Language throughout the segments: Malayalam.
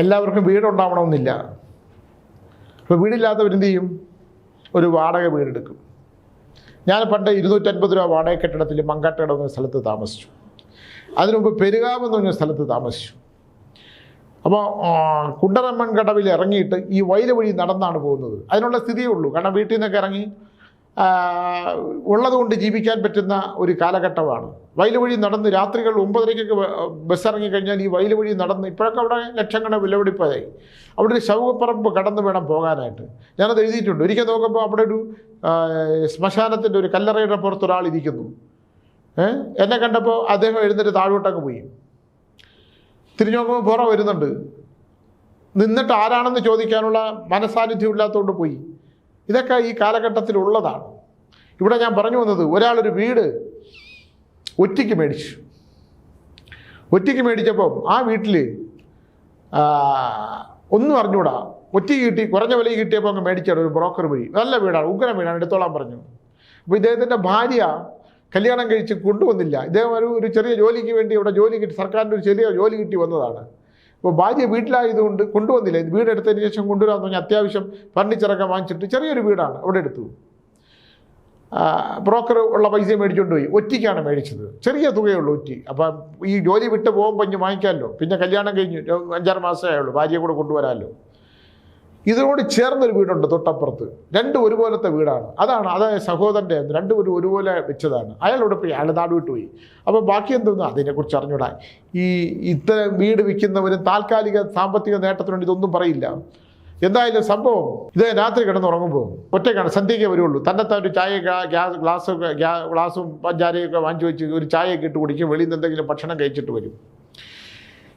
എല്ലാവർക്കും വീടുണ്ടാവണമെന്നില്ല. അപ്പോൾ വീടില്ലാത്തവരെന്ത് ചെയ്യും? ഒരു വാടക വീടെടുക്കും. ഞാൻ പണ്ട് ഇരുന്നൂറ്റൻപത് രൂപ വാടക കെട്ടിടത്തിൽ മങ്കാട്ടകട എന്ന സ്ഥലത്ത് താമസിച്ചു. അതിനുമുമ്പ് പെരുകാവ് എന്ന് പറഞ്ഞ സ്ഥലത്ത് താമസിച്ചു. അപ്പോൾ കുണ്ടറമ്മൻ കടവിൽ ഇറങ്ങിയിട്ട് ഈ വയൽ വഴി നടന്നാണ് പോകുന്നത്. അതിനുള്ള സ്ഥിതിയേ ഉള്ളൂ. കാരണം വീട്ടിൽ നിന്നൊക്കെ ഇറങ്ങി ഉള്ളതുകൊണ്ട് ജീവിക്കാൻ പറ്റുന്ന ഒരു കാലഘട്ടമാണ്. വയൽ വഴി നടന്ന് രാത്രികൾ ഒമ്പതരയ്ക്കൊക്കെ ബസ് ഇറങ്ങിക്കഴിഞ്ഞാൽ ഈ വയൽ വഴി നടന്ന് ഇപ്പോഴൊക്കെ അവിടെ ലക്ഷങ്ങളുടെ വിലപിടിപ്പായി. അവിടെ ഒരു ശവപ്പറമ്പ് കടന്നു വേണം പോകാനായിട്ട്. ഞാനത് എഴുതിയിട്ടുണ്ട്. ഒരിക്കൽ നോക്കുമ്പോൾ അവിടെ ഒരു ശ്മശാനത്തിന്റെ ഒരു കല്ലറയുടെ പുറത്ത് ഒരാൾ ഇരിക്കുന്നു? എന്നെ കണ്ടപ്പോൾ അദ്ദേഹം എഴുന്നേറ്റ് താഴോട്ടൊക്കെ പോയി. തിരിഞ്ഞു നോക്കുമ്പോൾ പുറം വരുന്നുണ്ട്. നിന്നിട്ട് ആരാണെന്ന് ചോദിക്കാനുള്ള മനസാന്നിധ്യം ഇല്ലാത്തതുകൊണ്ട് പോയി. ഇതൊക്കെ ഈ കാലഘട്ടത്തിൽ ഉള്ളതാണ് ഇവിടെ ഞാൻ പറഞ്ഞു വന്നത് ഒരാളൊരു വീട് ഒറ്റയ്ക്ക് മേടിച്ചു. ഒറ്റയ്ക്ക് മേടിച്ചപ്പം ആ വീട്ടിൽ ഒന്നും അറിഞ്ഞൂടാ. ഒറ്റയ്ക്ക് കിട്ടി കുറഞ്ഞ വിലയ്ക്ക് കിട്ടിയപ്പോൾ അങ്ങ് മേടിച്ചാണ് ഒരു ബ്രോക്കർ വഴി. നല്ല വീടാണ് ഉഗ്രം വീടാണ് എടുത്തോളാൻ പറഞ്ഞു. അപ്പോൾ ഇദ്ദേഹത്തിന്റെ ഭാര്യ കല്യാണം കഴിച്ച് കൊണ്ടുവന്നില്ല. ഇദ്ദേഹം ഒരു ഒരു ചെറിയ ജോലിക്ക് വേണ്ടി ഇവിടെ ജോലി കിട്ടി സർക്കാരിന്റെ ഒരു ചെറിയ ജോലി കിട്ടി വന്നതാണ്. അപ്പോൾ ഭാര്യ വീട്ടിലായതുകൊണ്ട് കൊണ്ടുവന്നില്ല. വീടെടുത്തതിന് ശേഷം കൊണ്ടുവരാമെന്ന് പറഞ്ഞാൽ അത്യാവശ്യം ഫർണിച്ചറൊക്കെ വാങ്ങിച്ചിട്ട് ചെറിയൊരു വീടാണ് അവിടെ എടുത്തു. ബ്രോക്കർ ഉള്ള പൈസ മേടിച്ചുകൊണ്ട് പോയി. ഒറ്റയ്ക്കാണ് മേടിച്ചത്. ചെറിയ തുകയുള്ളൂ ഒറ്റി. അപ്പം ഈ ജോലി വിട്ട് പോകുമ്പോൾ ഇഞ്ഞ് വാങ്ങിക്കാമല്ലോ. പിന്നെ കല്യാണം കഴിഞ്ഞു അഞ്ചാറ് മാസമേ ആയുള്ളൂ. ഭാര്യയെ കൂടെ കൊണ്ടുവരാമല്ലോ. ഇതിനോട് ചേർന്നൊരു വീടുണ്ട് തൊട്ടപ്പുറത്ത്. രണ്ടും ഒരുപോലത്തെ വീടാണ്. അതാണ് അതായത് സഹോദരന്റെ രണ്ടും ഒരു ഒരുപോലെ വെച്ചതാണ്. അയാളോട് പോയി അയാൾ നാട് വിട്ടു പോയി. അപ്പോൾ ബാക്കി എന്തോന്നു അതിനെക്കുറിച്ച് അറിഞ്ഞൂടാ ഈ ഇത്തരം വീട് വിൽക്കുന്നവരും താൽക്കാലിക സാമ്പത്തിക നേട്ടത്തിനുണ്ട് ഇതൊന്നും പറയില്ല. എന്തായാലും സംഭവം ഇത് രാത്രി കിടന്നുറങ്ങുമ്പോൾ ഒറ്റയ്ക്കാണ് സന്ധ്യയ്ക്ക് വരുള്ളൂ. തന്നെത്താൻ ഒരു ചായ ഗ്യാസ് ഗ്ലാസ് ഗ്ലാസും പഞ്ചാരയൊക്കെ വാങ്ങിച്ചു വെച്ച് ഒരു ചായയൊക്കെ ഇട്ട് കുടിക്കും. വെളിയിൽ നിന്ന് എന്തെങ്കിലും ഭക്ഷണം കഴിച്ചിട്ട് വരും.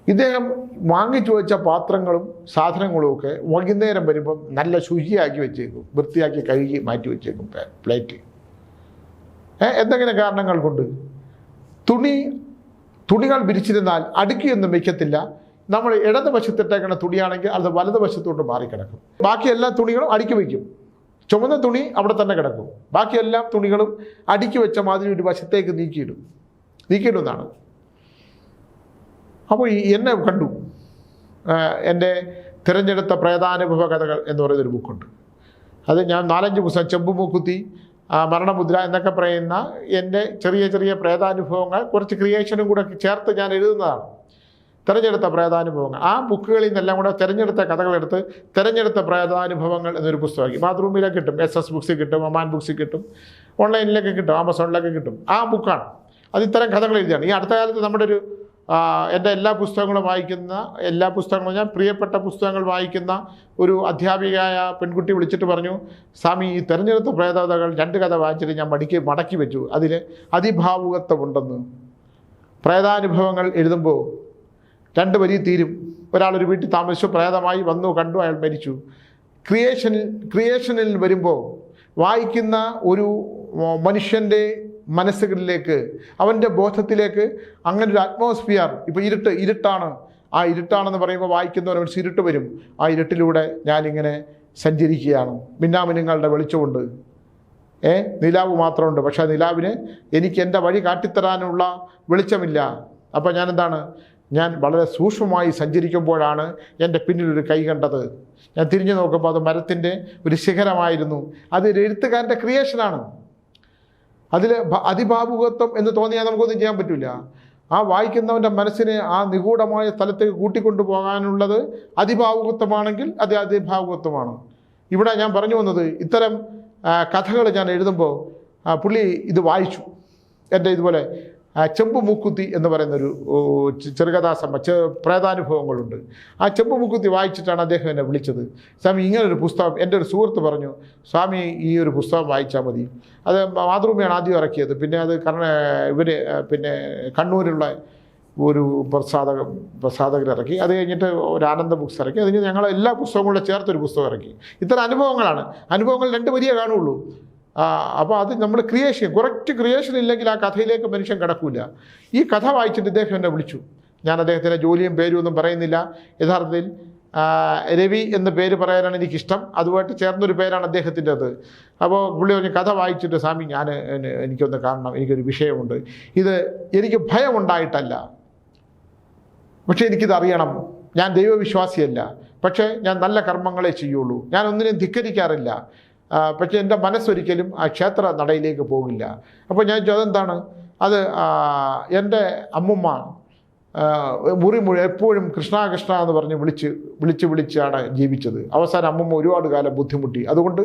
ഇദ്ദേഹം വാങ്ങിച്ചു വെച്ച പാത്രങ്ങളും സാധനങ്ങളും ഒക്കെ വൈകുന്നേരം വരുമ്പം നല്ല ശുചിയാക്കി വെച്ചേക്കും വൃത്തിയാക്കി കഴുകി മാറ്റി വെച്ചേക്കും പ്ലേ- പ്ലേറ്റ്. എന്തെങ്കിലും കാരണങ്ങൾ കൊണ്ട് തുണി തുണികൾ വിരിച്ചിരുന്നാൽ അടുക്കിയൊന്നും വയ്ക്കത്തില്ല. നമ്മൾ ഇടത് വശത്തിട്ടേക്കുന്ന തുണിയാണെങ്കിൽ അത് വലതുവശത്തോട്ട് മാറിക്കിടക്കും. ബാക്കി എല്ലാ തുണികളും അടുക്കി വയ്ക്കും. ചുമന്ന തുണി അവിടെ തന്നെ കിടക്കും. ബാക്കി എല്ലാ തുണികളും അടുക്കി വെച്ച മാതിരി ഒരു വശത്തേക്ക് നീക്കിയിടും. നീക്കിയിടുന്നതാണ്. അപ്പോൾ ഈ എന്നെ കണ്ടു. എന്റെ തിരഞ്ഞെടുത്ത പ്രേതാനുഭവ കഥകൾ എന്ന് പറയുന്നൊരു ബുക്കുണ്ട്. അത് ഞാൻ നാലഞ്ച് പുസ്തകം ചെമ്പുമൂക്കുത്തി മരണമുദ്ര എന്നൊക്കെ പറയുന്ന എന്റെ ചെറിയ ചെറിയ പ്രേതാനുഭവങ്ങൾ കുറച്ച് ക്രിയേഷനും കൂടെ ചേർത്ത് ഞാൻ എഴുതുന്നതാണ്. തിരഞ്ഞെടുത്ത പ്രേതാനുഭവങ്ങൾ. ആ ബുക്കുകളിൽ നിന്നെല്ലാം കൂടെ തിരഞ്ഞെടുത്ത കഥകളെടുത്ത് തിരഞ്ഞെടുത്ത പ്രേതാനുഭവങ്ങൾ എന്നൊരു പുസ്തകമാക്കി. ബാത്റൂമിലൊക്കെ കിട്ടും എസ് എസ് ബുക്സിൽ കിട്ടും അമാൻ ബുക്സിൽ കിട്ടും ഓൺലൈനിലൊക്കെ കിട്ടും ആമസോണിലൊക്കെ കിട്ടും. ആ ബുക്കാണ്. അത് ഇത്തരം കഥകൾ എഴുതിയാണ്. ഈ അടുത്ത കാലത്ത് നമ്മുടെ ഒരു എന്റെ എല്ലാ പുസ്തകങ്ങളും വായിക്കുന്ന എല്ലാ പുസ്തകങ്ങളും ഞാൻ പ്രിയപ്പെട്ട പുസ്തകങ്ങൾ വായിക്കുന്ന ഒരു അധ്യാപികയായ പെൺകുട്ടി വിളിച്ചിട്ട് പറഞ്ഞു സ്വാമി ഈ തിരഞ്ഞെടുത്ത പ്രേതകഥകൾ രണ്ട് കഥ വായിച്ചിട്ട് ഞാൻ മടക്കി മടക്കി വെച്ചു. അതിൽ അതിഭാവുകത്വമുണ്ടെന്ന്. പ്രേതാനുഭവങ്ങൾ എഴുതുമ്പോൾ രണ്ട് വരി തീരും. ഒരാളൊരു വീട്ടിൽ താമസിച്ചു പ്രേതമായി വന്നു കണ്ടു അയാൾ മരിച്ചു. ക്രിയേഷനിൽ ക്രിയേഷനിൽ വരുമ്പോൾ വായിക്കുന്ന ഒരു മനുഷ്യന്റെ മനസ്സുകളിലേക്ക് അവന്റെ ബോധത്തിലേക്ക് അങ്ങനെ ഒരു അറ്റ്മോസ്ഫിയർ ഇപ്പോൾ ഇരുട്ട് ഇരുട്ടാണ്. ആ ഇരുട്ടാണെന്ന് പറയുമ്പോൾ വായിക്കുന്നവർ മനസ്സ് ഇരുട്ട് വരും. ആ ഇരുട്ടിലൂടെ ഞാനിങ്ങനെ സഞ്ചരിക്കുകയാണ്. മിന്നാമിനുങ്ങളുടെ വെളിച്ചമുണ്ട്. ഏ? നിലാവ് മാത്രമുണ്ട്. പക്ഷേ നിലാവിന് എനിക്ക് എന്റെ വഴി കാട്ടിത്തരാനുള്ള വെളിച്ചമില്ല. അപ്പോൾ ഞാനെന്താണ്? ഞാൻ വളരെ സൂക്ഷ്മമായി സഞ്ചരിക്കുമ്പോഴാണ് എന്റെ പിന്നിലൊരു കൈ കണ്ടത്. ഞാൻ തിരിഞ്ഞു നോക്കുമ്പോൾ അത് മരത്തിന്റെ ഒരു ശിഖരമായിരുന്നു. അത് എഴുത്തുകാരന്റെ ക്രിയേഷനാണ് അതിൽ അതിഭാവുകത്വം എന്ന് തോന്നിയാൽ നമുക്കൊന്നും ചെയ്യാൻ പറ്റില്ല ആ വായിക്കുന്നവന്റെ മനസ്സിനെ ആ നിഗൂഢമായ സ്ഥലത്തേക്ക് കൂട്ടിക്കൊണ്ടു പോകാനുള്ളത് അതിഭാവുകത്വമാണെങ്കിൽ അത് അതിഭാവുകത്വമാണ്. ഇവിടെ ഞാൻ പറഞ്ഞു വന്നത് ഇത്തരം കഥകൾ ഞാൻ എഴുതുമ്പോൾ പുള്ളി ഇത് വായിച്ചു. എന്റെ ഇതുപോലെ ചെമ്പ് മൂക്കുത്തി എന്ന് പറയുന്നൊരു ചെറുകഥാ സമ ചെറുകഥാസമ്മ ചെ പ്രേതാനുഭവങ്ങളുണ്ട്. ആ ചെമ്പ് മൂക്കുത്തി വായിച്ചിട്ടാണ് അദ്ദേഹം എന്നെ വിളിച്ചത്. സ്വാമി ഇങ്ങനൊരു പുസ്തകം എന്റെ ഒരു സുഹൃത്ത് പറഞ്ഞു സ്വാമി ഈ ഒരു പുസ്തകം വായിച്ചാൽ മതി. അത് മാതൃഭൂമിയാണ് ആദ്യം ഇറക്കിയത്. പിന്നെ അത് കർണ ഇവർ പിന്നെ കണ്ണൂരുള്ള ഒരു പ്രസാധക പ്രസാധകർ ഇറക്കി. അത് കഴിഞ്ഞിട്ട് ഒരു ആനന്ദ ബുക്സ് ഇറക്കി. അതിന് ഞങ്ങൾ എല്ലാ പുസ്തകങ്ങളും ചേർത്തൊരു പുസ്തകം ഇറക്കി. ഇത്തരം അനുഭവങ്ങളാണ്. അനുഭവങ്ങൾ രണ്ട് വരിയേ കാണുള്ളൂ. അപ്പോൾ അത് നമ്മൾ ക്രിയേഷൻ കുറച്ച് ക്രിയേഷൻ ഇല്ലെങ്കിൽ ആ കഥയിലേക്ക് മനുഷ്യൻ കിടക്കില്ല ഈ കഥ വായിച്ചിട്ട് ഇദ്ദേഹം എന്നെ വിളിച്ചു. ഞാൻ അദ്ദേഹത്തിന്റെ ജോലിയും പേരും ഒന്നും പറയുന്നില്ല. യഥാർത്ഥത്തിൽ രവി എന്ന പേര് പറയാനാണ് എനിക്കിഷ്ടം. അതുമായിട്ട് ചേർന്നൊരു പേരാണ് അദ്ദേഹത്തിന്റെത്. അപ്പോൾ പുള്ളി പറഞ്ഞ് കഥ വായിച്ചിട്ട് സ്വാമി ഞാൻ എനിക്കൊന്ന് കാണണം. എനിക്കൊരു വിഷയമുണ്ട്. ഇത് എനിക്ക് ഭയമുണ്ടായിട്ടല്ല. പക്ഷേ എനിക്കിത് അറിയണം. ഞാൻ ദൈവവിശ്വാസിയല്ല. പക്ഷേ ഞാൻ നല്ല കർമ്മങ്ങളെ ചെയ്യുള്ളൂ. ഞാൻ ഒന്നിനെയും ധിക്കരിക്കാറില്ല. പക്ഷേ എന്റെ മനസ്സൊരിക്കലും ആ ക്ഷേത്ര നടയിലേക്ക് പോകില്ല. അപ്പോൾ ഞാൻ ചോദിച്ചത് എന്താണ്? അത് എന്റെ അമ്മുമ്മ മുറി മുഴി എപ്പോഴും കൃഷ്ണ കൃഷ്ണ എന്ന് പറഞ്ഞ് വിളിച്ച് വിളിച്ച് വിളിച്ചാണ് ജീവിച്ചത്. അവസാനം അമ്മുമ്മ ഒരുപാട് കാലം ബുദ്ധിമുട്ടി. അതുകൊണ്ട്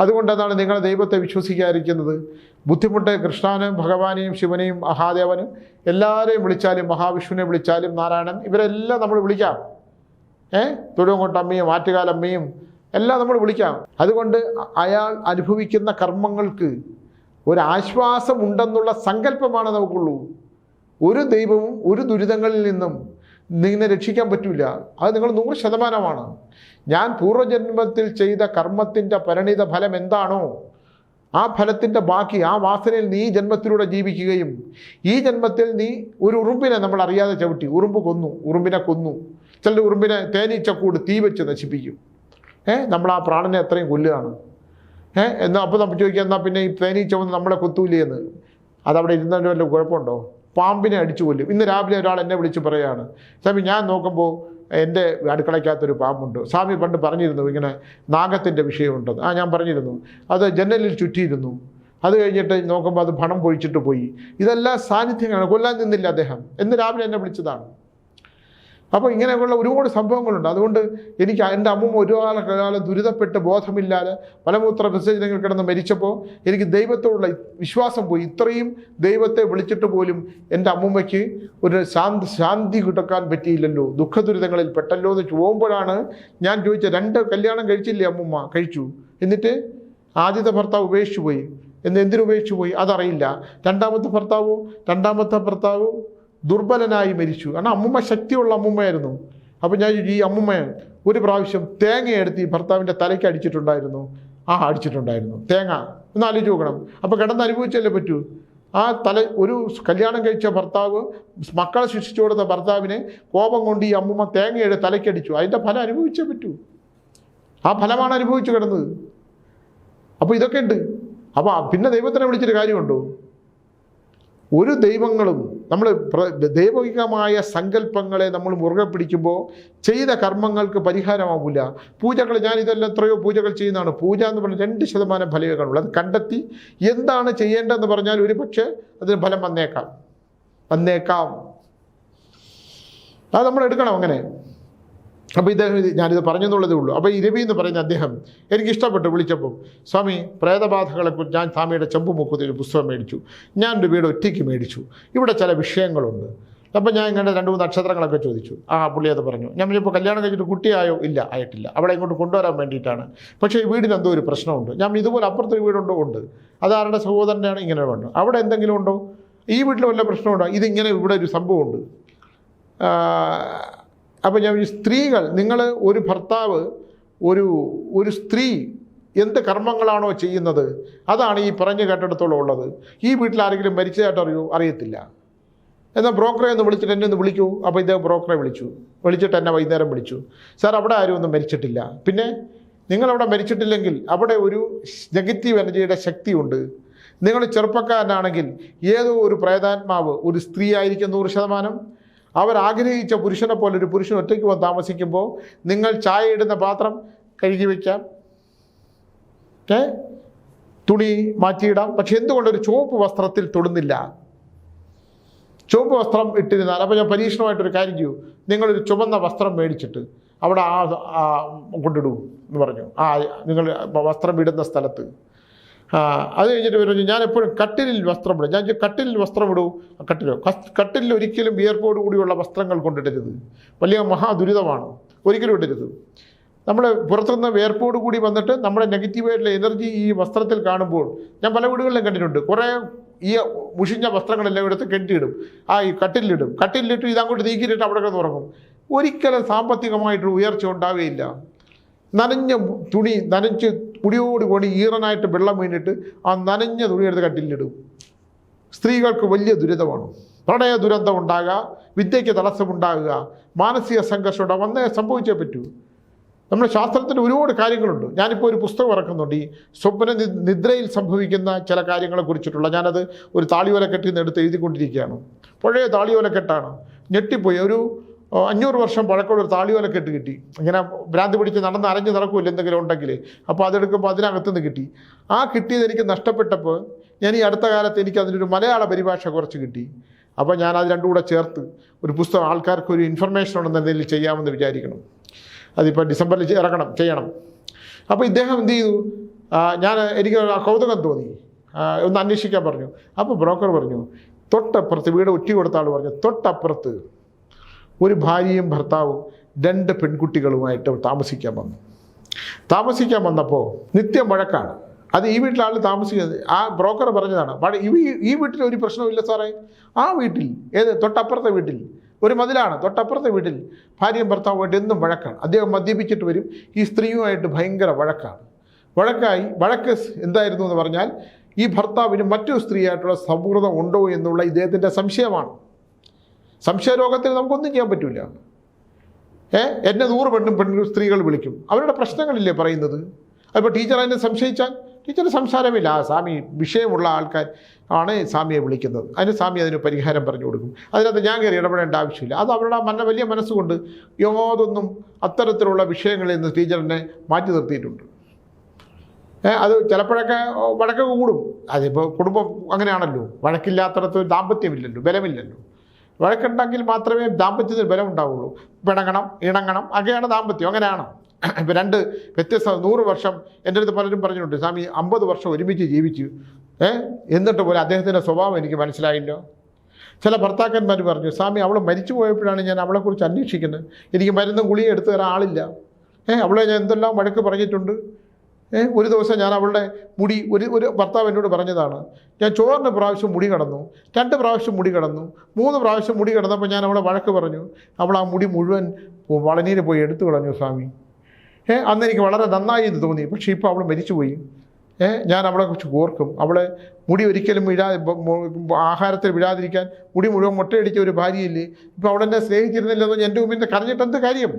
അതുകൊണ്ട് എന്താണ് നിങ്ങൾ ദൈവത്തെ വിശ്വസിക്കാതിരിക്കുന്നത്? ബുദ്ധിമുട്ട് കൃഷ്ണനും ഭഗവാനെയും ശിവനെയും മഹാദേവനും എല്ലാവരെയും വിളിച്ചാലും മഹാവിഷ്ണുവിനെ വിളിച്ചാലും നാരായണൻ ഇവരെല്ലാം നമ്മൾ വിളിക്കാം. ഏ? തൊഴുകൊണ്ടമ്മയും ആറ്റുകാലമ്മയും എല്ലാം നമ്മൾ വിളിക്കാം. അതുകൊണ്ട് അയാൾ അനുഭവിക്കുന്ന കർമ്മങ്ങൾക്ക് ഒരാശ്വാസം ഉണ്ടെന്നുള്ള സങ്കല്പമാണ് നമുക്കുള്ളൂ. ഒരു ദൈവവും ഒരു ദുരിതങ്ങളിൽ നിന്നും നിന്നെ രക്ഷിക്കാൻ പറ്റില്ല അത് നിങ്ങൾ നൂറ് ശതമാനമാണ്. ഞാൻ പൂർവജന്മത്തിൽ ചെയ്ത കർമ്മത്തിന്റെ പരിണിത ഫലം എന്താണോ ആ ഫലത്തിന്റെ ബാക്കി ആ വാസനയിൽ നീ ജന്മത്തിലൂടെ ജീവിക്കുകയും ഈ ജന്മത്തിൽ നീ ഒരു ഉറുമ്പിനെ നമ്മൾ അറിയാതെ ചവിട്ടി ഉറുമ്പ് കൊന്നു ഉറുമ്പിനെ കൊന്നു. ചിലർ ഉറുമ്പിനെ തേനീച്ചക്കൂട് തീ വെച്ച് നശിപ്പിക്കും. ഏ? നമ്മൾ ആ പ്രാണനെ അത്രയും കൊല്ലുകയാണ്. ഏഹ് എന്നാൽ അപ്പോൾ നമ്മൾ ചോദിക്കുക എന്നാൽ പിന്നെ ഈ തേനീച്ച വന്ന് നമ്മളെ കൊത്തൂലേ എന്ന്? അതവിടെ ഇരുന്നതിന്റെ വല്ല കുഴപ്പമുണ്ടോ? പാമ്പിനെ അടിച്ചു കൊല്ലും. ഇന്ന് രാവിലെ ഒരാൾ എന്നെ വിളിച്ച് പറയുകയാണ് സ്വാമി ഞാൻ നോക്കുമ്പോൾ എന്റെ അടുക്കളയ്ക്കകത്തൊരു പാമ്പുണ്ട്. സ്വാമി പണ്ട് പറഞ്ഞിരുന്നു ഇങ്ങനെ നാഗത്തിന്റെ വിഷയമുണ്ടെന്ന്. ആ ഞാൻ പറഞ്ഞിരുന്നു. അത് ജനലിൽ ചുറ്റിയിരുന്നു. അത് കഴിഞ്ഞിട്ട് നോക്കുമ്പോൾ അത് പണം പൊഴിച്ചിട്ട് പോയി. ഇതെല്ലാം സാന്നിധ്യങ്ങളാണ്. കൊല്ലാൻ നിന്നില്ല അദ്ദേഹം. എന്ന് രാവിലെ എന്നെ വിളിച്ചതാണ്. അപ്പോൾ ഇങ്ങനെയുള്ള ഒരുപാട് സംഭവങ്ങളുണ്ട്. അതുകൊണ്ട് എനിക്ക് എന്റെ അമ്മ ഒരു കാല ദുരിതപ്പെട്ട് ബോധമില്ലാതെ മലമൂത്ര വിസർജനങ്ങൾ കിടന്ന് മരിച്ചപ്പോൾ എനിക്ക് ദൈവത്തോടുള്ള വിശ്വാസം പോയി. ഇത്രയും ദൈവത്തെ വിളിച്ചിട്ട് പോലും എന്റെ അമ്മൂമ്മയ്ക്ക് ഒരു ശാന്തി ശാന്തി കിടക്കാൻ പറ്റിയില്ലല്ലോ. ദുഃഖ ദുരിതങ്ങളിൽ പെട്ടല്ലോ എന്ന് പോകുമ്പോഴാണ് ഞാൻ ചോദിച്ച രണ്ട് കല്യാണം കഴിച്ചില്ലേ അമ്മൂമ്മ? കഴിച്ചു. എന്നിട്ട് ആദ്യത്തെ ഭർത്താവ് ഉപേക്ഷിച്ചു പോയി. എന്ന് എന്തിനു ഉപേക്ഷിച്ചു പോയി? അതറിയില്ല. രണ്ടാമത്തെ ഭർത്താവോ? രണ്ടാമത്തെ ഭർത്താവ്? ദുർബലനായി മരിച്ചു. കാരണം അമ്മുമ്മ ശക്തിയുള്ള അമ്മുമ്മയായിരുന്നു. അപ്പോൾ ഞാൻ ഈ അമ്മുമ്മ ഒരു പ്രാവശ്യം തേങ്ങ എടുത്ത് ഈ ഭർത്താവിന്റെ തലയ്ക്ക് അടിച്ചിട്ടുണ്ടായിരുന്നു. ആ അടിച്ചിട്ടുണ്ടായിരുന്നു. തേങ്ങ. ഒന്ന് ആലോചിച്ച് നോക്കണം. അപ്പോൾ കിടന്ന് അനുഭവിച്ചല്ലേ പറ്റൂ? ആ തല ഒരു കല്യാണം കഴിച്ച ഭർത്താവ് മക്കളെ ശിക്ഷിച്ചു കൊടുത്ത ഭർത്താവിനെ കോപം കൊണ്ട് ഈ അമ്മുമ്മ തേങ്ങയുടെ തലയ്ക്കടിച്ചു അതിന്റെ ഫലം അനുഭവിച്ചേ പറ്റൂ. ആ ഫലമാണ് അനുഭവിച്ചു കിടന്നത്. അപ്പോൾ ഇതൊക്കെ ഉണ്ട്. അപ്പോൾ പിന്നെ ദൈവത്തിനെ വിളിച്ചിട്ട് കാര്യമുണ്ടോ? ഒരു ദൈവങ്ങളും നമ്മൾ ദൈവികമായ സങ്കല്പങ്ങളെ നമ്മൾ മുറുകെ പിടിക്കുമ്പോൾ ചെയ്ത കർമ്മങ്ങൾക്ക് പരിഹാരമാവില്ല പൂജകൾ ഞാൻ ഇതെല്ലാം എത്രയോ പൂജകൾ ചെയ്യുന്നതാണ്. പൂജ എന്ന് പറഞ്ഞാൽ രണ്ട് ശതമാനം ഫലമേ കാണുള്ളൂ അത് കണ്ടെത്തി എന്താണ് ചെയ്യേണ്ടതെന്ന് പറഞ്ഞാൽ ഒരു പക്ഷേ അതിന് ഫലം വന്നേക്കാം. വന്നേക്കാം. അത് നമ്മൾ എടുക്കണം അങ്ങനെ. അപ്പോൾ ഇദ്ദേഹം ഞാനിത് പറഞ്ഞെന്നുള്ളതേ ഉള്ളൂ. അപ്പോൾ ഇരവി എന്ന് പറയുന്ന അദ്ദേഹം എനിക്ക് ഇഷ്ടപ്പെട്ടു വിളിച്ചപ്പോൾ സ്വാമി പ്രേതബാധകളെക്കുറിച്ച് ഞാൻ സ്വാമിയുടെ ചെമ്പുമുക്കുത്തിൽ ഒരു പുസ്തകം മേടിച്ചു. ഞാൻ ഒരു വീട് ഒറ്റയ്ക്ക് മേടിച്ചു. ഇവിടെ ചില വിഷയങ്ങളുണ്ട്. അപ്പോൾ ഞാൻ ഇങ്ങനെ രണ്ട് മൂന്ന് നക്ഷത്രങ്ങളൊക്കെ ചോദിച്ചു. ആ പുള്ളി അത് പറഞ്ഞു. ഞാൻ ഇപ്പോൾ കല്യാണം കഴിഞ്ഞിട്ട് കുട്ടിയായോ? ഇല്ല ആയിട്ടില്ല. അവളെ ഇങ്ങോട്ട് കൊണ്ടുവരാൻ വേണ്ടിയിട്ടാണ്. പക്ഷേ ഈ വീടിന് എന്തോ ഒരു പ്രശ്നമുണ്ട്. ഞാൻ ഇതുപോലെ അപ്പുറത്തൊരു വീടുണ്ടോ? ഉണ്ട്. അത് ആരുടെ സഹോദരനാണ്? ഇങ്ങനെ വേണ്ടത് അവിടെ എന്തെങ്കിലും ഉണ്ടോ? ഈ വീട്ടിൽ വല്ല പ്രശ്നമുണ്ടോ? ഇതിങ്ങനെ ഇവിടെ ഒരു സംഭവമുണ്ട്. അപ്പോൾ ഞാൻ സ്ത്രീകൾ നിങ്ങൾ ഒരു ഭർത്താവ് ഒരു ഒരു സ്ത്രീ എന്ത് കർമ്മങ്ങളാണോ ചെയ്യുന്നത്? അതാണ് ഈ പറഞ്ഞു കേട്ടിടത്തോളം ഉള്ളത്. ഈ വീട്ടിൽ ആരെങ്കിലും മരിച്ചതായിട്ട് അറിയോ? അറിയത്തില്ല. എന്നാൽ ബ്രോക്കറെ ഒന്ന് വിളിച്ചിട്ട് എന്നെ ഒന്ന് വിളിക്കൂ. അപ്പോൾ ഇദ്ദേഹം ബ്രോക്കറെ വിളിച്ചു. വിളിച്ചിട്ട് എന്നെ വൈകുന്നേരം വിളിച്ചു. സാർ അവിടെ ആരും ഒന്നും മരിച്ചിട്ടില്ല. പിന്നെ നിങ്ങളവിടെ മരിച്ചിട്ടില്ലെങ്കിൽ അവിടെ ഒരു നെഗറ്റീവ് എനർജിയുടെ ശക്തിയുണ്ട്. നിങ്ങൾ ചെറുപ്പക്കാരനാണെങ്കിൽ ഏതോ ഒരു പ്രേതാത്മാവ് ഒരു സ്ത്രീ ആയിരിക്കും നൂറ് ശതമാനം. അവർ ആഗ്രഹിച്ച പുരുഷനെ പോലെ ഒരു പുരുഷൻ ഒറ്റയ്ക്ക് വന്ന് താമസിക്കുമ്പോൾ നിങ്ങൾ ചായ ഇടുന്ന പാത്രം കഴുകി വയ്ക്കാം ഏ? തുണി മാറ്റിയിടാം. പക്ഷെ എന്തുകൊണ്ട് ഒരു ചുവപ്പ് വസ്ത്രത്തിൽ തൊടുന്നില്ല? ചുവപ്പ് വസ്ത്രം ഇട്ടിരുന്നാൽ അപ്പോൾ ഞാൻ പരീക്ഷണമായിട്ടൊരു കാര്യം ചെയ്യൂ. നിങ്ങളൊരു ചുവന്ന വസ്ത്രം മേടിച്ചിട്ട് അവിടെ ആ കൊണ്ടിടൂ എന്ന് പറഞ്ഞു. ആ നിങ്ങൾ വസ്ത്രം ഇടുന്ന സ്ഥലത്ത്. അത് കഴിഞ്ഞിട്ട് പറഞ്ഞു ഞാൻ എപ്പോഴും കട്ടിലിൽ വസ്ത്രം ഇടും. ഞാൻ കട്ടിലിൽ വസ്ത്രം ഇടൂ? കട്ടിലോ കട്ടിലിൽ ഒരിക്കലും വിയർപ്പോട് കൂടിയുള്ള വസ്ത്രങ്ങൾ കൊണ്ടിടരുത്. വലിയ മഹാദുരിതമാണ് ഒരിക്കലും ഇടരുത്. നമ്മൾ പുറത്തുനിന്ന് വിയർപ്പോട് കൂടി വന്നിട്ട് നമ്മുടെ നെഗറ്റീവായിട്ടുള്ള എനർജി ഈ വസ്ത്രത്തിൽ കാണുമ്പോൾ ഞാൻ പല വീടുകളിലും കണ്ടിട്ടുണ്ട്. കുറേ ഈ മുഷിഞ്ഞ വസ്ത്രങ്ങളെല്ലാം എടുത്ത് കെട്ടിയിടും. ആ ഈ കട്ടിലിടും കട്ടിലിട്ട് ഇതങ്ങോട്ട് നീക്കിയിട്ട് അവിടെ കിടന്ന് ഒരിക്കലും സാമ്പത്തികമായിട്ടൊരു ഉയർച്ച ഉണ്ടാവുകയില്ല. നനഞ്ഞ തുണി നനച്ച് കുടിയോട് കൂടി ഈറനായിട്ട് വെള്ളം വീണിട്ട് ആ നനഞ്ഞ തുണിയെടുത്ത് കട്ടിലിടും സ്ത്രീകൾക്ക് വലിയ ദുരിതമാണ്. പ്രണയ ദുരന്തം ഉണ്ടാകുക വിദ്യയ്ക്ക് തടസ്സമുണ്ടാകുക മാനസിക സംഘർഷം ഉണ്ടാകുക വന്നേ സംഭവിച്ചേ പറ്റൂ. നമ്മുടെ ശാസ്ത്രത്തിന് ഒരുപാട് കാര്യങ്ങളുണ്ട്. ഞാനിപ്പോൾ ഒരു പുസ്തകം ഇറക്കുന്നുണ്ട്. ഈ സ്വപ്ന നിദ്രയിൽ സംഭവിക്കുന്ന ചില കാര്യങ്ങളെ കുറിച്ചിട്ടുള്ള ഞാനത് ഒരു താളിയോലക്കെട്ടിൽ നിന്ന് എടുത്ത് എഴുതിക്കൊണ്ടിരിക്കുകയാണ്. പഴയ താളിയോലക്കെട്ടാണ്. ഞെട്ടിപ്പോയി. ഒരു അഞ്ഞൂറ് വർഷം പഴക്കമുള്ള ഒരു താളിയോല കെട്ട് കിട്ടി. ഇങ്ങനെ ഭ്രാന്തി പിടിച്ച് നടന്ന് അരഞ്ഞു നടക്കുമല്ലോ എന്തെങ്കിലും ഉണ്ടെങ്കിൽ അപ്പോൾ അതെടുക്കുമ്പോൾ അതിനകത്ത് നിന്ന് കിട്ടി. ആ കിട്ടിയത് എനിക്ക് നഷ്ടപ്പെട്ടപ്പോൾ ഞാൻ ഈ അടുത്ത കാലത്ത് എനിക്ക് അതിനൊരു മലയാള പരിഭാഷ കുറച്ച് കിട്ടി. അപ്പോൾ ഞാൻ അത് രണ്ടും കൂടെ ചേർത്ത് ഒരു പുസ്തകം ആൾക്കാർക്ക് ഒരു ഇൻഫർമേഷൻ ഉണ്ടെന്ന് നിലയിൽ ചെയ്യാമെന്ന് വിചാരിക്കണം. അതിപ്പോൾ ഡിസംബറിൽ ഇറങ്ങണം ചെയ്യണം. അപ്പോൾ ഇദ്ദേഹം എന്ത് ചെയ്തു? ഞാൻ എനിക്ക് കൗതുകം തോന്നി. ഒന്ന് അന്വേഷിക്കാൻ പറഞ്ഞു. അപ്പോൾ ബ്രോക്കർ പറഞ്ഞു തൊട്ടപ്പുറത്ത് വീട് ഒറ്റി കൊടുത്ത ആൾ പറഞ്ഞു തൊട്ടപ്പുറത്ത് ഒരു ഭാര്യയും ഭർത്താവും രണ്ട് പെൺകുട്ടികളുമായിട്ട് താമസിക്കാൻ വന്നു. താമസിക്കാൻ വന്നപ്പോൾ നിത്യം വഴക്കാണ്. അത് ഈ വീട്ടിലെ താമസിക്കുന്നത് ആ ബ്രോക്കർ പറഞ്ഞതാണ് ഈ വീട്ടിൽ ഒരു പ്രശ്നവുമില്ല സാറേ. ആ വീട്ടിൽ ഏത് തൊട്ടപ്പുറത്തെ വീട്ടിൽ ഒരു മതിലാണ് തൊട്ടപ്പുറത്തെ വീട്ടിൽ ഭാര്യയും ഭർത്താവുമായിട്ട് എന്നും വഴക്കാണ്. അദ്ദേഹം മദ്യപിച്ചിട്ട് വരും. ഈ സ്ത്രീയുമായിട്ട് ഭയങ്കര വഴക്കാണ്. വഴക്കായി വഴക്ക് എന്തായിരുന്നു എന്ന് പറഞ്ഞാൽ ഈ ഭർത്താവിന് മറ്റൊരു സ്ത്രീയായിട്ടുള്ള സൗഹൃദം ഉണ്ടോ എന്നുള്ള ഇദ്ദേഹത്തിന്റെ സംശയമാണ്. സംശയരോഗത്തിന് നമുക്കൊന്നും ചെയ്യാൻ പറ്റില്ല ഏ? എന്നെ നൂറ് പെണ്ണും പെണ്ണും സ്ത്രീകൾ വിളിക്കും. അവരുടെ പ്രശ്നങ്ങളില്ലേ പറയുന്നത്? അപ്പോൾ ടീച്ചർ അതിനെ സംശയിച്ചാൽ ടീച്ചറിന് സംസാരമില്ല. ആ സ്വാമി വിഷയമുള്ള ആൾക്കാർ ആണ് സ്വാമിയെ വിളിക്കുന്നത്. അതിന് സ്വാമി അതിന് പരിഹാരം പറഞ്ഞു കൊടുക്കും. അതിനകത്ത് ഞാൻ കയറി ഇടപെടേണ്ട ആവശ്യമില്ല. അത് അവരുടെ മന വലിയ മനസ്സുകൊണ്ട് യാതൊന്നും അത്തരത്തിലുള്ള വിഷയങ്ങളിൽ നിന്ന് ടീച്ചറിനെ മാറ്റി നിർത്തിയിട്ടുണ്ട്. അത് ചിലപ്പോഴൊക്കെ വഴക്ക് കൂടും. അതിപ്പോൾ കുടുംബം അങ്ങനെയാണല്ലോ. വഴക്കില്ലാത്തടത്ത് ദാമ്പത്യമില്ലല്ലോ. ബലമില്ലല്ലോ. വഴക്കുണ്ടെങ്കിൽ മാത്രമേ ദാമ്പത്യത്തിന് ബലം ഉണ്ടാവുള്ളൂ പിണങ്ങണം ഇണങ്ങണം അങ്ങനെയാണ് ദാമ്പത്യം അങ്ങനെയാണ്. ഇപ്പം രണ്ട് വ്യത്യസ്ത നൂറ് വർഷം എന്റെ അടുത്ത് പലരും പറഞ്ഞിട്ടുണ്ട് സ്വാമി അമ്പത് വർഷം ഒരുമിച്ച് ജീവിച്ചു. ഏ? എന്നിട്ട് പോലും അദ്ദേഹത്തിന്റെ സ്വഭാവം എനിക്ക് മനസ്സിലായില്ലോ. ചില ഭർത്താക്കന്മാർ പറഞ്ഞു സ്വാമി അവൾ മരിച്ചു പോയപ്പോഴാണ് ഞാൻ അവളെക്കുറിച്ച് അന്വേഷിക്കുന്നത്. എനിക്ക് മരുന്നും ഗുളിയും എടുത്തു തരാൻ ആളില്ല. ഏ അവളെ ഞാൻ എന്തെല്ലാം വഴക്ക് പറഞ്ഞിട്ടുണ്ട്? ഒരു ദിവസം ഞാൻ അവളുടെ മുടി ഒരു ഒരു ഭർത്താവ് എന്നോട് പറഞ്ഞതാണ് ഞാൻ ചോറിന് പ്രാവശ്യം മുടി കടന്നു രണ്ട് പ്രാവശ്യം മുടി കടന്നു മൂന്ന് പ്രാവശ്യം മുടി കടന്നപ്പോൾ ഞാൻ അവളെ വഴക്ക് പറഞ്ഞു അവൾ ആ മുടി മുഴുവൻ വളനീര് പോയി എടുത്തു കളഞ്ഞു സ്വാമി. ഏ അന്ന് എനിക്ക് വളരെ നന്നായി എന്ന് തോന്നി പക്ഷേ ഇപ്പോൾ അവൾ മരിച്ചുപോയി. ഏ ഞാൻ അവളെ അവളെക്കുറിച്ച് ഓർക്കും അവളെ മുടി ഒരിക്കലും വീഴാ ആഹാരത്തിൽ വീഴാതിരിക്കാൻ മുടി മുഴുവൻ മുട്ടയടിച്ച ഒരു ഭാര്യയില്ലേ ഇപ്പോൾ അവളെന്നെ സ്നേഹിച്ചിരുന്നില്ലെന്ന് എന്റെ മുമ്പിൽ കരഞ്ഞിട്ട് എന്ത് കാര്യം?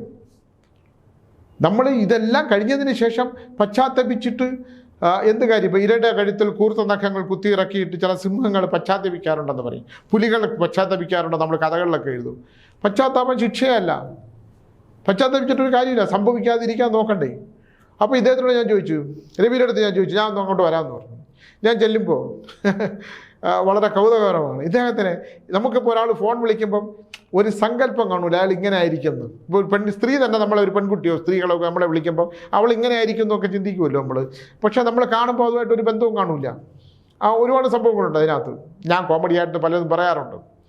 നമ്മൾ ഇതെല്ലാം കഴിഞ്ഞതിന് ശേഷം പശ്ചാത്തപിച്ചിട്ട് എന്ത് കാര്യം? ഇപ്പോൾ ഇരയുടെ കഴുത്തിൽ കൂർത്ത നഖങ്ങൾ കുത്തിയിറക്കിയിട്ട് ചില സിംഹങ്ങൾ പശ്ചാത്തപിക്കാറുണ്ടെന്ന് പറയും. പുലികൾ പശ്ചാത്തപിക്കാറുണ്ട് നമ്മൾ കഥകളിലൊക്കെ എഴുതും. പശ്ചാത്താപം ശിക്ഷയല്ല. പശ്ചാത്തപിച്ചിട്ടൊരു കാര്യമില്ല സംഭവിക്കാതിരിക്കാൻ നോക്കണ്ടേ. അപ്പോൾ ഇദ്ദേഹത്തിനോട് ഞാൻ ചോദിച്ചു രവിയുടെ അടുത്ത് ഞാൻ ചോദിച്ചു ഞാൻ ഒന്ന് അങ്ങോട്ട് വരാമെന്ന് പറഞ്ഞു. ഞാൻ ചെല്ലുമ്പോൾ വളരെ കൗതുകകരമാണ്. ഇദ്ദേഹത്തിന് നമുക്കിപ്പോൾ ഒരാൾ ഫോൺ വിളിക്കുമ്പം ഒരു സങ്കല്പം കാണൂല അയാൾ ഇങ്ങനെ ആയിരിക്കുന്നു. ഇപ്പോൾ പെൺ സ്ത്രീ തന്നെ നമ്മളെ ഒരു പെൺകുട്ടിയോ സ്ത്രീകളോ നമ്മളെ വിളിക്കുമ്പോൾ അവൾ ഇങ്ങനെ ആയിരിക്കും എന്നൊക്കെ ചിന്തിക്കുമല്ലോ നമ്മൾ പക്ഷേ നമ്മൾ കാണുമ്പോൾ അതുമായിട്ട് ഒരു ബന്ധവും കാണൂല. ആ ഒരുപാട് സംഭവങ്ങളുണ്ട് അതിനകത്ത്. ഞാൻ കോമഡി ആയിട്ട് പലതും പറയാറുണ്ട്.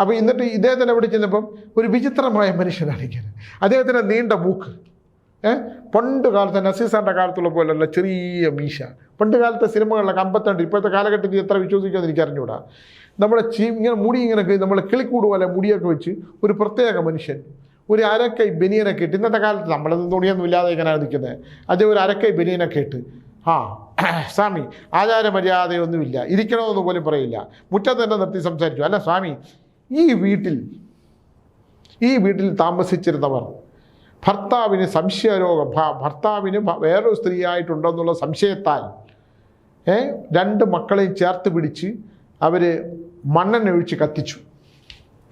അപ്പോൾ എന്നിട്ട് ഇദ്ദേഹത്തിന് അവിടെ ചെന്നപ്പം ഒരു വിചിത്രമായ മനുഷ്യനാണ് ഇങ്ങനെ. അദ്ദേഹത്തിന്റെ നീണ്ട മൂക്ക്. ഏ? പണ്ട് കാലത്ത് നസീസാറിന്റെ കാലത്തുള്ള പോലുള്ള ചെറിയ മീശ. പണ്ട് കാലത്തെ സിനിമകളിലൊക്കെ അമ്പത്തണ്ട് ഇപ്പോഴത്തെ കാലഘട്ടത്തിൽ എത്ര വിശ്വസിക്കുമെന്ന് എനിക്ക് അറിഞ്ഞൂടാ നമ്മുടെ ചീ ഇങ്ങനെ മുടി ഇങ്ങനെ നമ്മളെ കിളിക്കൂട് പോലെ മുടിയൊക്കെ വെച്ച് ഒരു പ്രത്യേക മനുഷ്യൻ ഒരു അരക്കൈ ബനിയനൊക്കെ കേട്ട് ഇന്നത്തെ കാലത്ത് നമ്മളത് തുണിയൊന്നും ഇല്ലാതെ ഇങ്ങനെയാണ് നിൽക്കുന്നത്. അതേ ഒരു അരക്കൈ ബനിയനൊക്കെ കേട്ട് ആ സ്വാമി ആചാരമര്യാദയൊന്നുമില്ല ഇരിക്കണമെന്ന് പോലും പറയില്ല മുറ്റത്ത് തന്നെ നിർത്തി സംസാരിച്ചു. അല്ല സ്വാമി ഈ വീട്ടിൽ ഈ വീട്ടിൽ താമസിച്ചിരുന്നവർ ഭർത്താവിന് സംശയരോഗം ഭർത്താവിന് വേറൊരു സ്ത്രീയായിട്ടുണ്ടെന്നുള്ള സംശയത്താൽ രണ്ട് മക്കളെയും ചേർത്ത് പിടിച്ച് അവർ മണ്ണെണ്ണ ഒഴിച്ച് കത്തിച്ചു.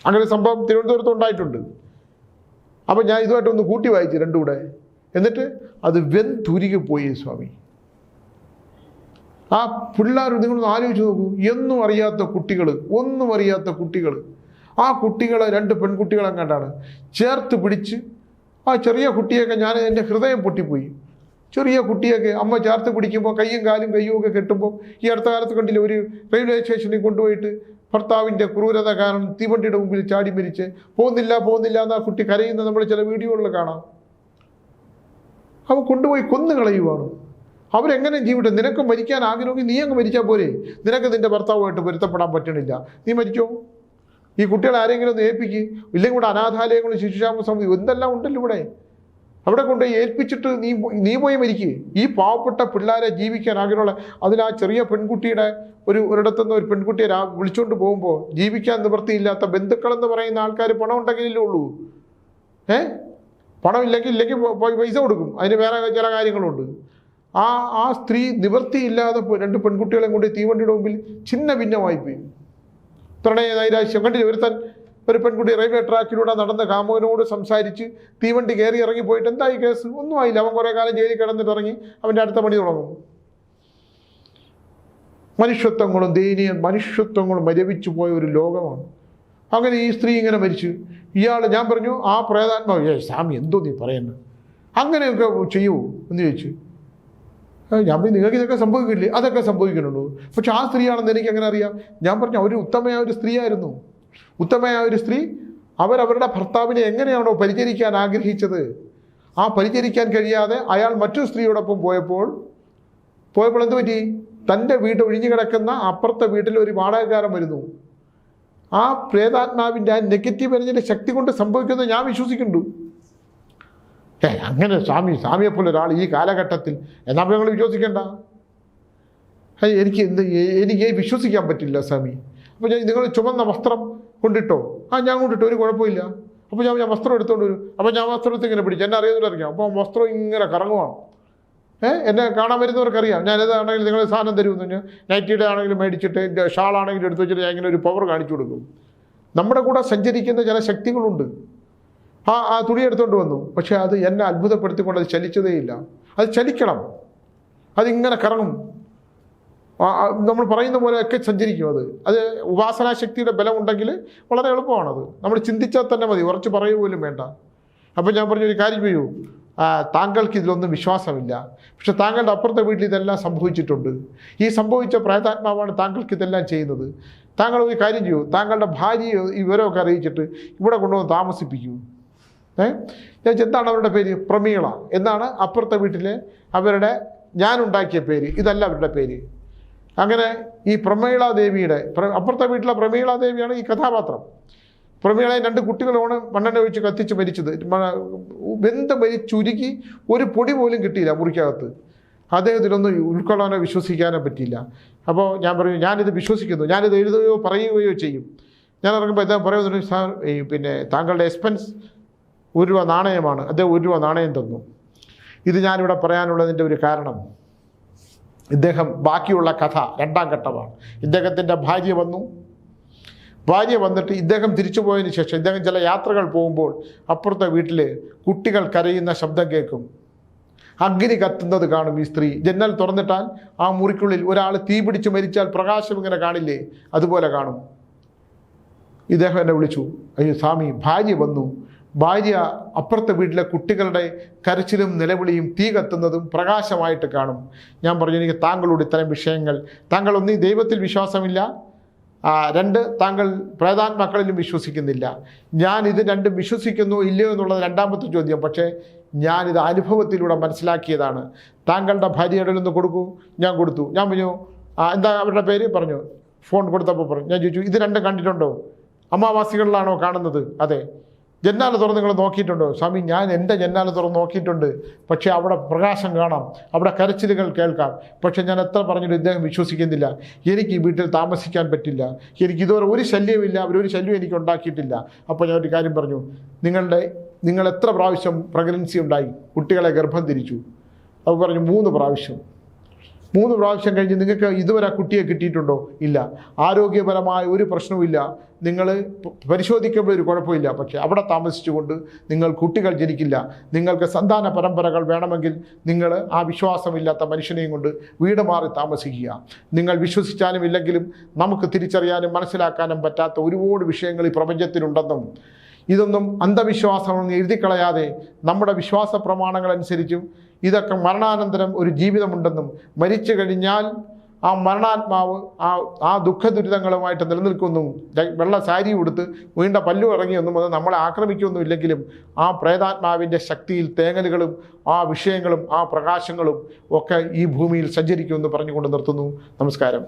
അങ്ങനെ സംഭവം തിരുവനന്തപുരത്ത് ഉണ്ടായിട്ടുണ്ട്. അപ്പം ഞാൻ ഇതുമായിട്ടൊന്ന് കൂട്ടി വായിച്ചു രണ്ടുകൂടെ. എന്നിട്ട് അത് വെന്തുരുകി പോയി സ്വാമി. ആ പിള്ളേർ നിങ്ങളൊന്ന് ആലോചിച്ച് നോക്കൂ. എന്നും അറിയാത്ത കുട്ടികൾ ഒന്നും അറിയാത്ത കുട്ടികൾ ആ കുട്ടികളെ രണ്ട് പെൺകുട്ടികളെങ്ങാണ്ടാണ് ചേർത്ത് പിടിച്ച് ആ ചെറിയ കുട്ടിയൊക്കെ ഞാൻ എന്റെ ഹൃദയം പൊട്ടിപ്പോയി. ചെറിയ കുട്ടിയൊക്കെ അമ്മ ചേർത്ത് പിടിക്കുമ്പോൾ കയ്യും കാലും കയ്യും ഒക്കെ കെട്ടുമ്പോൾ ഈ അടുത്ത കാലത്ത് കണ്ടില്ല ഒരു റെയിൽവേ സ്റ്റേഷനിൽ കൊണ്ടുപോയിട്ട് ഭർത്താവിന്റെ ക്രൂരത കാരണം തീവണ്ടിയുടെ മുമ്പിൽ ചാടി മരിച്ച് പോകുന്നില്ല പോകുന്നില്ല എന്ന് ആ കുട്ടി കരയുന്ന നമ്മൾ ചില വീഡിയോകളിൽ കാണാം. അവ കൊണ്ടുപോയി കൊന്നു കളയുവാണ് അവരെങ്ങനെ ജീവിതം? നിനക്ക് മരിക്കാൻ ആഗ്രഹമെങ്കിൽ നീ അങ്ങ് മരിച്ചാൽ പോരെ. നിനക്ക് നിന്റെ ഭർത്താവുമായിട്ട് പൊരുത്തപ്പെടാൻ പറ്റണില്ല. നീ മരിച്ചോ? ഈ കുട്ടികളെ ആരെങ്കിലും ഒന്ന് ഏൽപ്പിക്കും. ഇല്ലെങ്കിൽ കൂടെ അനാഥാലയങ്ങളും ശിശുക്ഷാമ സമിതി എന്തെല്ലാം ഉണ്ടല്ലോ ഇവിടെ? അവിടെ കൊണ്ട് ഏൽപ്പിച്ചിട്ട് നീ നീ പോയി മരിക്കുക ഈ പാവപ്പെട്ട പിള്ളേരെ ജീവിക്കാൻ ആഗ്രഹമുള്ള അതിൽ ആ ചെറിയ പെൺകുട്ടിയുടെ ഒരു ഒരിടത്തുനിന്ന് ഒരു പെൺകുട്ടിയെ വിളിച്ചുകൊണ്ട് പോകുമ്പോൾ ജീവിക്കാൻ നിവൃത്തിയില്ലാത്ത ബന്ധുക്കളെന്ന് പറയുന്ന ആൾക്കാർ പണം ഉണ്ടെങ്കിലേ ഉള്ളൂ. ഏ? പണം ഇല്ലെങ്കിൽ ഇല്ലെങ്കിൽ പൈസ കൊടുക്കും. അതിന് വേറെ ചില കാര്യങ്ങളുണ്ട്. ആ ആ സ്ത്രീ നിവൃത്തിയില്ലാതെ രണ്ട് പെൺകുട്ടികളെയും കൊണ്ട് തീവണ്ടിയുടെ മുമ്പിൽ ചിന്ന ഭിന്നമായി പോയി. പ്രണയ നൈരാശ്യം. കണ്ടില്ല ഒരുത്തൻ ഒരു പെൺകുട്ടി റെയിൽവേ ട്രാക്കിലൂടെ നടന്ന് കാമുകനോട് സംസാരിച്ച് തീവണ്ടി കയറി ഇറങ്ങി പോയിട്ട് എന്തായി കേസ്? ഒന്നും ആയില്ല. അവൻ കുറേ കാലം ജയിലിൽ കിടന്നിട്ട് ഇറങ്ങി അവന്റെ അടുത്ത പണി തുടങ്ങും. മനുഷ്യത്വങ്ങളും ദയനീയ മനുഷ്യത്വങ്ങളും മരവിച്ചു പോയ ഒരു ലോകമാണ്. അങ്ങനെ ഈ സ്ത്രീ ഇങ്ങനെ മരിച്ചു ഇയാൾ ഞാൻ പറഞ്ഞു ആ പ്രേതാത്മാവ് സ്വാമി എന്തോ നീ പറയുന്നത് അങ്ങനെയൊക്കെ ചെയ്യുമോ എന്ന് ചോദിച്ചു. ഞാൻ പറഞ്ഞു നിങ്ങൾക്ക് ഇതൊക്കെ സംഭവിക്കില്ലേ? അതൊക്കെ സംഭവിക്കുന്നുണ്ടോ? പക്ഷെ ആ സ്ത്രീയാണെന്ന് എനിക്ക് എങ്ങനെ അറിയാം? ഞാൻ പറഞ്ഞു അവർ ഉത്തമയായ ഒരു സ്ത്രീയായിരുന്നു. ഉത്തമയായ ഒരു സ്ത്രീ അവരവരുടെ ഭർത്താവിനെ എങ്ങനെയാണോ പരിചരിക്കാൻ ആഗ്രഹിച്ചത്? ആ പരിചരിക്കാൻ കഴിയാതെ അയാൾ മറ്റു സ്ത്രീയോടൊപ്പം പോയപ്പോൾ പോയപ്പോൾ എന്ത് പറ്റി? തന്റെ വീട് ഒഴിഞ്ഞു കിടക്കുന്ന അപ്പുറത്തെ വീട്ടിൽ ഒരു വാടകക്കാരൻ വരുന്നു. ആ പ്രേതാത്മാവിന്റെ ആ നെഗറ്റീവ് എനർജിയുടെ ശക്തി കൊണ്ട് സംഭവിക്കുന്നത് ഞാൻ വിശ്വസിക്കുന്നുണ്ട്. ഏ അങ്ങനെ സ്വാമി സ്വാമിയെ പോലെ ഒരാൾ ഈ കാലഘട്ടത്തിൽ എന്നാ ഞങ്ങൾ വിശ്വസിക്കേണ്ട? എനിക്ക് എന്ത് എനിക്ക് വിശ്വസിക്കാൻ പറ്റില്ല സ്വാമി. അപ്പോൾ ഞാൻ നിങ്ങൾ ചുമന്ന വസ്ത്രം കൊണ്ടിട്ടോ? ആ ഞാൻ കൊണ്ടിട്ടോ ഒരു കുഴപ്പമില്ല. അപ്പോൾ ഞാൻ ഞാൻ വസ്ത്രം എടുത്തുകൊണ്ട് വരും. അപ്പോൾ ഞാൻ വസ്ത്രത്തിൽ ഇങ്ങനെ പിടിച്ചു എന്നെ അറിയുന്നില്ല അറിയാം അപ്പോൾ വസ്ത്രം ഇങ്ങനെ കറങ്ങുവാണ്. ഏഹ് എന്നെ കാണാൻ വരുന്നവർക്കറിയാം. ഞാൻ ഏതാണെങ്കിലും നിങ്ങൾ സാധനം തരുമെന്ന് നൈറ്റിയുടെ ആണെങ്കിലും മേടിച്ചിട്ട് ഷാളാണെങ്കിലും എടുത്ത് വെച്ചിട്ട് ഞാൻ ഇങ്ങനെ ഒരു പവർ കാണിച്ചു കൊടുക്കും. നമ്മുടെ കൂടെ സഞ്ചരിക്കുന്ന ചില ശക്തികളുണ്ട്. ആ ആ തുണി എടുത്തുകൊണ്ട് വന്നു. പക്ഷേ അത് എന്നെ അത്ഭുതപ്പെടുത്തിക്കൊണ്ട് അത് ചലിച്ചതേയില്ല. അത് ചലിക്കണം. അതിങ്ങനെ കറങ്ങും. നമ്മൾ പറയുന്ന പോലെയൊക്കെ സഞ്ചരിക്കും അത്. അത് ഉപാസനാശക്തിയുടെ ബലം ഉണ്ടെങ്കിൽ വളരെ എളുപ്പമാണത്. നമ്മൾ ചിന്തിച്ചാൽ തന്നെ മതി. ഉറച്ച് പറയുക പോലും വേണ്ട. അപ്പം ഞാൻ പറഞ്ഞൊരു കാര്യം ചെയ്യൂ. താങ്കൾക്ക് ഇതിലൊന്നും വിശ്വാസമില്ല. പക്ഷെ താങ്കളുടെ അപ്പുറത്തെ വീട്ടിൽ ഇതെല്ലാം സംഭവിച്ചിട്ടുണ്ട്. ഈ സംഭവിച്ച പ്രേതാത്മാവാണ് താങ്കൾക്ക് ഇതെല്ലാം ചെയ്യുന്നത്. താങ്കൾ ഒരു കാര്യം ചെയ്യൂ. താങ്കളുടെ ഭാര്യയെ ഈ വിവരമൊക്കെ അറിയിച്ചിട്ട് ഇവിടെ കൊണ്ടുവന്ന് താമസിപ്പിക്കൂ. ഏ? ഞാൻ എന്താണ് അവരുടെ പേര്? പ്രമീള. എന്നാണ് അപ്പുറത്തെ വീട്ടിലെ അവരുടെ ഞാനുണ്ടാക്കിയ പേര്. ഇതല്ല അവരുടെ പേര്. അങ്ങനെ ഈ പ്രമീള ദേവിയുടെ അപ്പുറത്തെ വീട്ടിലെ പ്രമീള ദേവിയാണ് ഈ കഥാപാത്രം. പ്രമീളയെ രണ്ട് കുട്ടികളാണ് മണ്ണെണ്ണ ഒഴിച്ച് കത്തിച്ച് മരിച്ചത്. ബന്ധം മരിച്ചുരുക്കി ഒരു പൊടി പോലും കിട്ടിയില്ല മുറിക്കകത്ത്. അദ്ദേഹത്തിനൊന്നും ഉൾക്കൊള്ളാനോ വിശ്വസിക്കാനോ പറ്റിയില്ല. അപ്പോൾ ഞാൻ പറഞ്ഞു ഞാനിത് വിശ്വസിക്കുന്നു. ഞാനിത് എഴുതുകയോ പറയുകയോ ചെയ്യും. ഞാൻ ഇറങ്ങുമ്പോൾ അദ്ദേഹം പറയുന്നുണ്ട് സാർ ഈ പിന്നെ താങ്കളുടെ എക്സ്പെൻസ് ഒരു രൂപ നാണയമാണ്. അദ്ദേഹം ഒരു രൂപ നാണയം തന്നു. ഇത് ഞാനിവിടെ പറയാനുള്ളതിന്റെ ഒരു കാരണം. ഇദ്ദേഹം ബാക്കിയുള്ള കഥ രണ്ടാം ഘട്ടമാണ്. ഇദ്ദേഹത്തിന്റെ ഭാര്യ വന്നു. ഭാര്യ വന്നിട്ട് ഇദ്ദേഹം തിരിച്ചു പോയതിന് ശേഷം ഇദ്ദേഹം ചില യാത്രകൾ പോകുമ്പോൾ അപ്പുറത്തെ വീട്ടിൽ കുട്ടികൾ കരയുന്ന ശബ്ദം കേൾക്കും. അഗ്നി കത്തുന്നത് കാണും ഈ സ്ത്രീ. ജന്നൽ തുറന്നിട്ടാൽ ആ മുറിക്കുള്ളിൽ ഒരാൾ തീ പിടിച്ച് മരിച്ചാൽ പ്രകാശം ഇങ്ങനെ കാണില്ലേ? അതുപോലെ കാണും. ഇദ്ദേഹം എന്നെ വിളിച്ചു. അയ്യോ സ്വാമി ഭാര്യ വന്നു. ഭാര്യ അപ്പുറത്തെ വീട്ടിലെ കുട്ടികളുടെ കരച്ചിലും നിലവിളിയും തീ കത്തുന്നതും പ്രകാശമായിട്ട് കാണും. ഞാൻ പറഞ്ഞു എനിക്ക് താങ്കളോട് ഇത്തരം വിഷയങ്ങൾ താങ്കൾ ഒന്നീ ദൈവത്തിൽ വിശ്വാസമില്ല. രണ്ട് താങ്കൾ പ്രേതാത്മാക്കളിലും വിശ്വസിക്കുന്നില്ല. ഞാൻ ഇത് രണ്ടും വിശ്വസിക്കുന്നു ഇല്ലയോ എന്നുള്ളത് രണ്ടാമത്തെ ചോദ്യം. പക്ഷേ ഞാനിത് അനുഭവത്തിലൂടെ മനസ്സിലാക്കിയതാണ്. താങ്കളുടെ ഭാര്യയുടെ നിന്ന് കൊടുക്കൂ? ഞാൻ കൊടുത്തു. ഞാൻ പറഞ്ഞു "ആ, എന്താ അവരുടെ പേര്? പറഞ്ഞു ഫോൺ കൊടുത്തപ്പോൾ പറഞ്ഞു. ഞാൻ ചോദിച്ചു ഇത് രണ്ടും കണ്ടിട്ടുണ്ടോ? അമാവാസികളിലാണോ കാണുന്നത്? അതെ. ജന്നാല തുറന്ന് നിങ്ങൾ നോക്കിയിട്ടുണ്ടോ? സ്വാമി ഞാൻ എന്റെ ജന്നാല തുറന്ന് നോക്കിയിട്ടുണ്ട്. പക്ഷേ അവിടെ പ്രകാശം കാണാം. അവിടെ കരച്ചിലുകൾ കേൾക്കാം. പക്ഷേ ഞാൻ എത്ര പറഞ്ഞിട്ട് ഇദ്ദേഹം വിശ്വസിക്കുന്നില്ല. എനിക്ക് ഈ വീട്ടിൽ താമസിക്കാൻ പറ്റില്ല. എനിക്ക് ഇതുവരെ ഒരു ശല്യമില്ല അവരൊരു ശല്യം എനിക്ക് ഉണ്ടാക്കിയിട്ടില്ല. അപ്പോൾ ഞാൻ ഒരു കാര്യം പറഞ്ഞു. നിങ്ങളുടെ നിങ്ങൾ എത്ര പ്രാവശ്യം പ്രഗ്നൻസി ഉണ്ടായി? കുട്ടികളെ ഗർഭം തിരിച്ചു അപ്പോൾ പറഞ്ഞു മൂന്ന് പ്രാവശ്യം. മൂന്ന് പ്രാവശ്യം കഴിഞ്ഞ് നിങ്ങൾക്ക് ഇതുവരെ ആ കുട്ടിയെ കിട്ടിയിട്ടുണ്ടോ? ഇല്ല. ആരോഗ്യപരമായ ഒരു പ്രശ്നവുമില്ല നിങ്ങൾ പരിശോധിക്കുമ്പോൾ ഒരു കുഴപ്പമില്ല. പക്ഷേ അവിടെ താമസിച്ചുകൊണ്ട് നിങ്ങൾ കുട്ടികൾ ജനിക്കില്ല. നിങ്ങൾക്ക് സന്താന പരമ്പരകൾ വേണമെങ്കിൽ നിങ്ങൾ ആ വിശ്വാസമില്ലാത്ത മനുഷ്യനെയും കൊണ്ട് വീട് മാറി താമസിക്കുക. നിങ്ങൾ വിശ്വസിച്ചാലും ഇല്ലെങ്കിലും നമുക്ക് തിരിച്ചറിയാനും മനസ്സിലാക്കാനും പറ്റാത്ത ഒരുപാട് വിഷയങ്ങൾ ഈ പ്രപഞ്ചത്തിലുണ്ടെന്നും ഇതൊന്നും അന്ധവിശ്വാസമൊന്നും എഴുതിക്കളയാതെ നമ്മുടെ വിശ്വാസ പ്രമാണങ്ങളനുസരിച്ചും ഇതൊക്കെ മരണാനന്തരം ഒരു ജീവിതമുണ്ടെന്നും മരിച്ചു കഴിഞ്ഞാൽ ആ മരണാത്മാവ് ആ ആ ദുഃഖ ദുരിതങ്ങളുമായിട്ട് നിലനിൽക്കുന്നു വെള്ള സാരി ഉടുത്ത് വീണ്ട പല്ലു ഇറങ്ങിയൊന്നും അത് നമ്മളെ ആക്രമിക്കൊന്നും ഇല്ലെങ്കിലും ആ പ്രേതാത്മാവിന്റെ ശക്തിയിൽ തേങ്ങലുകളും ആ വിഷയങ്ങളും ആ പ്രകാശങ്ങളും ഒക്കെ ഈ ഭൂമിയിൽ സഞ്ചരിക്കുമെന്ന് പറഞ്ഞുകൊണ്ട് നിർത്തുന്നു. നമസ്കാരം.